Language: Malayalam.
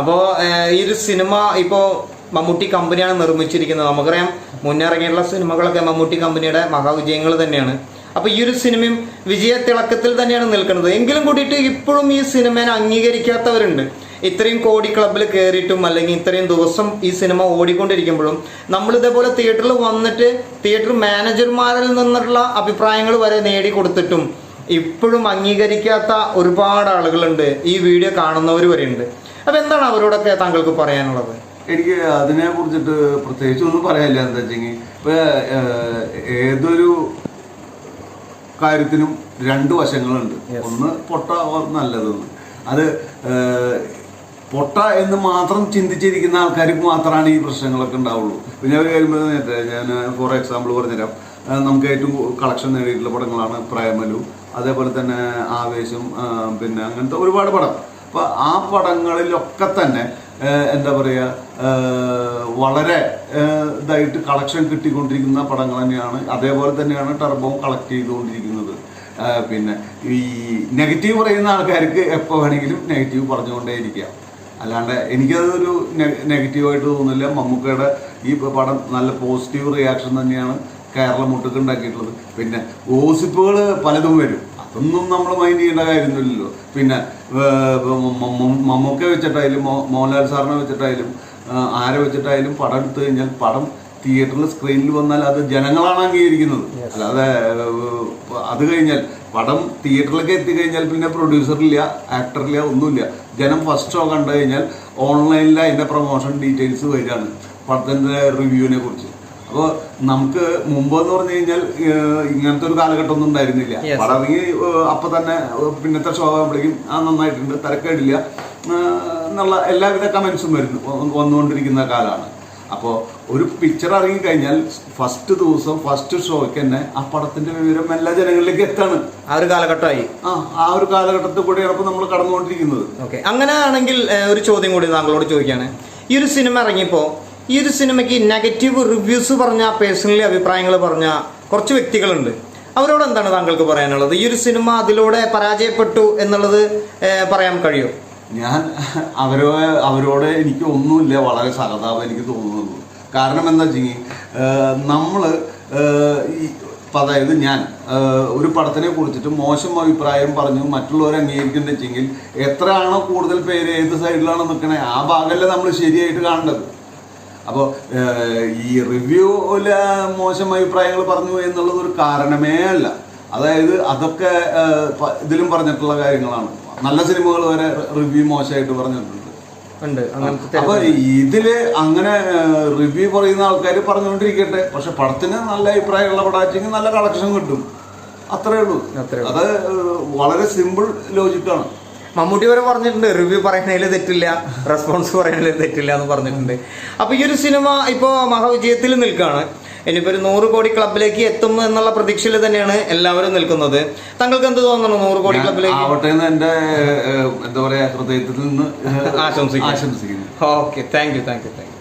അപ്പോൾ ഈ ഒരു സിനിമ ഇപ്പോൾ മമ്മൂട്ടി കമ്പനിയാണ് നിർമ്മിച്ചിരിക്കുന്നത്. നമുക്കറിയാം മുന്നിറങ്ങിയിട്ടുള്ള സിനിമകളൊക്കെ മമ്മൂട്ടി കമ്പനിയുടെ മഹാവിജയങ്ങൾ തന്നെയാണ്. അപ്പോൾ ഈ ഒരു സിനിമയും വിജയ തിളക്കത്തിൽ തന്നെയാണ് നിൽക്കുന്നത്. എങ്കിലും കൂടിയിട്ട് ഇപ്പോഴും ഈ സിനിമയെ അംഗീകരിക്കാത്തവരുണ്ട്. ഇത്രയും കോടി ക്ലബിൽ കയറിയിട്ടും അല്ലെങ്കിൽ ഇത്രയും ദിവസം ഈ സിനിമ ഓടിക്കൊണ്ടിരിക്കുമ്പോഴും നമ്മൾ ഇതേപോലെ തിയേറ്ററിൽ വന്നിട്ട് തിയേറ്റർ മാനേജർമാരിൽ നിന്നുള്ള അഭിപ്രായങ്ങൾ വരെ നേടി നേടിക്കൊടുത്തിട്ടും ഇപ്പോഴും അംഗീകരിക്കാത്ത ഒരുപാട് ആളുകളുണ്ട് ഈ വീഡിയോ കാണുന്നവർ വരെ ഉണ്ട് അപ്പൊ എന്താണ് അവരോടൊക്കെ താങ്കൾക്ക് പറയാനുള്ളത്? എനിക്ക് അതിനെ കുറിച്ചിട്ട് പ്രത്യേകിച്ച് ഒന്നും പറയാനില്ല എന്താ വെച്ചെങ്കിൽ ഇപ്പൊ ഏതൊരു കാര്യത്തിനും രണ്ട് വശങ്ങളുണ്ട്. ഒന്ന് പൊട്ട നല്ലതെന്ന്. അത് പൊട്ട എന്ന് മാത്രം ചിന്തിച്ചിരിക്കുന്ന ആൾക്കാർക്ക് മാത്രമാണ് ഈ പ്രശ്നങ്ങളൊക്കെ ഉണ്ടാവുള്ളൂ. പിന്നെ ഒരു കാര്യം നേരത്തെ ഞാൻ ഫോർ എക്സാമ്പിൾ പറഞ്ഞുതരാം. നമുക്ക് ഏറ്റവും കളക്ഷൻ നേടിയിട്ടുള്ള പടങ്ങളാണ് പ്രേമലു അതേപോലെ തന്നെ ആവേശം പിന്നെ അങ്ങനത്തെ ഒരുപാട് പടം. അപ്പൊ ആ പടങ്ങളിലൊക്കെ തന്നെ എന്താ പറയുക വളരെ ഇതായിട്ട് കളക്ഷൻ കിട്ടിക്കൊണ്ടിരിക്കുന്ന പടങ്ങൾ തന്നെയാണ്. അതേപോലെ തന്നെയാണ് ടർബോ കളക്ട് ചെയ്തുകൊണ്ടിരിക്കുന്നത്. പിന്നെ ഈ നെഗറ്റീവ് പറയുന്ന ആൾക്കാർക്ക് എപ്പോൾ വേണമെങ്കിലും നെഗറ്റീവ് പറഞ്ഞുകൊണ്ടേയിരിക്കാം അല്ലാണ്ട് എനിക്കതൊരു നെഗറ്റീവായിട്ട് തോന്നുന്നില്ല. മമ്മൂക്കയുടെ ഈ പടം നല്ല പോസിറ്റീവ് റിയാക്ഷൻ തന്നെയാണ് കേരളം മുട്ടുക്കുണ്ടാക്കിയിട്ടുള്ളത് പിന്നെ ഗോസിപ്പുകൾ പലതും വരും. അതൊന്നും നമ്മൾ മൈൻഡ് ചെയ്യേണ്ട കാര്യമൊന്നുമില്ലല്ലോ. പിന്നെ മമ്മൂക്ക വെച്ചിട്ടായാലും മോഹൻലാൽ സാറിനെ വെച്ചിട്ടായാലും ആരെ വെച്ചിട്ടായാലും പടം എടുത്തു കഴിഞ്ഞാൽ പടം തിയേറ്ററിൽ സ്ക്രീനിൽ വന്നാൽ അത് ജനങ്ങളാണ് അംഗീകരിക്കുന്നത്. അല്ലാതെ അത് കഴിഞ്ഞാൽ പടം തിയേറ്ററിലേക്ക് എത്തിക്കഴിഞ്ഞാൽ പിന്നെ പ്രൊഡ്യൂസറില്ല ആക്ടറില്ല ഒന്നുമില്ല. ജനം ഫസ്റ്റ് ഷോ കണ്ടു കഴിഞ്ഞാൽ ഓൺലൈനിൽ അതിന്റെ പ്രൊമോഷൻ ഡീറ്റെയിൽസ് വരികയാണ്. പടത്തിന്റെ റിവ്യൂവിനെ കുറിച്ച്. അപ്പോൾ നമുക്ക് മുമ്പ് എന്ന് പറഞ്ഞു കഴിഞ്ഞാൽ ഇങ്ങനത്തെ ഒരു കാലഘട്ടം ഒന്നും ഉണ്ടായിരുന്നില്ല. പടം ഇറങ്ങി അപ്പൊ തന്നെ പിന്നത്തെ ഷോ ആകുമ്പോഴേക്കും ആ നന്നായിട്ടുണ്ട് തിരക്കേടില്ല. എന്നുള്ള എല്ലാവിധ കമന്റ്സും വരുന്നു വന്നുകൊണ്ടിരിക്കുന്ന കാലമാണ്. അപ്പോൾ ഒരു പിക്ചർ ഇറങ്ങി കഴിഞ്ഞാൽ ഫസ്റ്റ് ദിവസം ഫസ്റ്റ് ഷോയ്ക്ക് തന്നെ ആ പടത്തിന്റെ വിവരം എല്ലാ ജനങ്ങളിലേക്ക് എത്താണ്. ആ ഒരു കാലഘട്ടമായി. ആ ആ ഒരു കാലഘട്ടത്തിൽ കൂടെയാണ് ഇപ്പൊ നമ്മൾ കടന്നുകൊണ്ടിരിക്കുന്നത്. ഓക്കെ അങ്ങനെയാണെങ്കിൽ ആണെങ്കിൽ ഒരു ചോദ്യം കൂടി താങ്കളോട് ചോദിക്കുകയാണ് ഈ ഒരു സിനിമ ഇറങ്ങിയപ്പോൾ ഈ ഒരു സിനിമയ്ക്ക് നെഗറ്റീവ് റിവ്യൂസ് പറഞ്ഞ പേഴ്സണലി അഭിപ്രായങ്ങൾ പറഞ്ഞ കുറച്ച് വ്യക്തികളുണ്ട്. അവരോട് എന്താണ് താങ്കൾക്ക് പറയാനുള്ളത്? ഈ ഒരു സിനിമ അതിലൂടെ പരാജയപ്പെട്ടു എന്നുള്ളത് പറയാൻ കഴിയും? ഞാൻ അവരോ അവരോട് എനിക്ക് ഒന്നുമില്ല. വളരെ സഹതാപം എനിക്ക് തോന്നുന്നത് കാരണം എന്താ വെച്ചെങ്കിൽ നമ്മൾ അതായത് ഞാൻ ഒരു പടത്തിനെ കുറിച്ചിട്ട് മോശം അഭിപ്രായം പറഞ്ഞു മറ്റുള്ളവരെ അംഗീകരിക്കുന്നത് വെച്ചെങ്കിൽ എത്രയാണോ കൂടുതൽ പേര് ഏത് സൈഡിലാണോ നിൽക്കണേ ആ ഭാഗമല്ലേ നമ്മൾ ശരിയായിട്ട് കാണേണ്ടത്. അപ്പോൾ ഈ റിവ്യൂ റിവ്യൂൽ മോശം അഭിപ്രായങ്ങൾ പറഞ്ഞു എന്നുള്ളത് ഒരു കാരണമേ അല്ല. അതായത് അതൊക്കെ ഇതിലും പറഞ്ഞിട്ടുള്ള കാര്യങ്ങളാണ്. നല്ല സിനിമകൾ വരെ റിവ്യൂ മോശമായിട്ട് പറഞ്ഞിട്ടുണ്ട്. അപ്പൊ ഇതിൽ അങ്ങനെ റിവ്യൂ പറയുന്ന ആൾക്കാർ പറഞ്ഞുകൊണ്ടിരിക്കട്ടെ. പക്ഷെ പടത്തിന് നല്ല അഭിപ്രായമുള്ള പടാച്ചെങ്കിൽ നല്ല കളക്ഷൻ കിട്ടും. അത്രേ ഉള്ളൂ. അത് വളരെ സിമ്പിൾ ലോജിക്കാണ് മമ്മൂട്ടി വരെ പറഞ്ഞിട്ടുണ്ട് റിവ്യൂ പറയുന്നതിൽ തെറ്റില്ല റെസ്പോൺസ് പറയുന്നതിൽ തെറ്റില്ല എന്ന് പറഞ്ഞിട്ടുണ്ട്. അപ്പൊ ഈ ഒരു സിനിമ ഇപ്പോ മഹാവിജയത്തിൽ നിൽക്കുകയാണ് ഇനിയിപ്പോ ഒരു നൂറ് കോടി ക്ലബിലേക്ക് എത്തും എന്നുള്ള പ്രതീക്ഷയിൽ തന്നെയാണ് എല്ലാവരും നിൽക്കുന്നത്. താങ്കൾക്ക് എന്ത് തോന്നുന്നു നൂറ് കോടി ക്ലബിലേക്ക് ആവട്ടെ എന്ന് എന്താ പറയാ ഹൃദയത്തിൽ നിന്ന്. ആശംസിക്കുന്നു. Okay thank you thank you thank you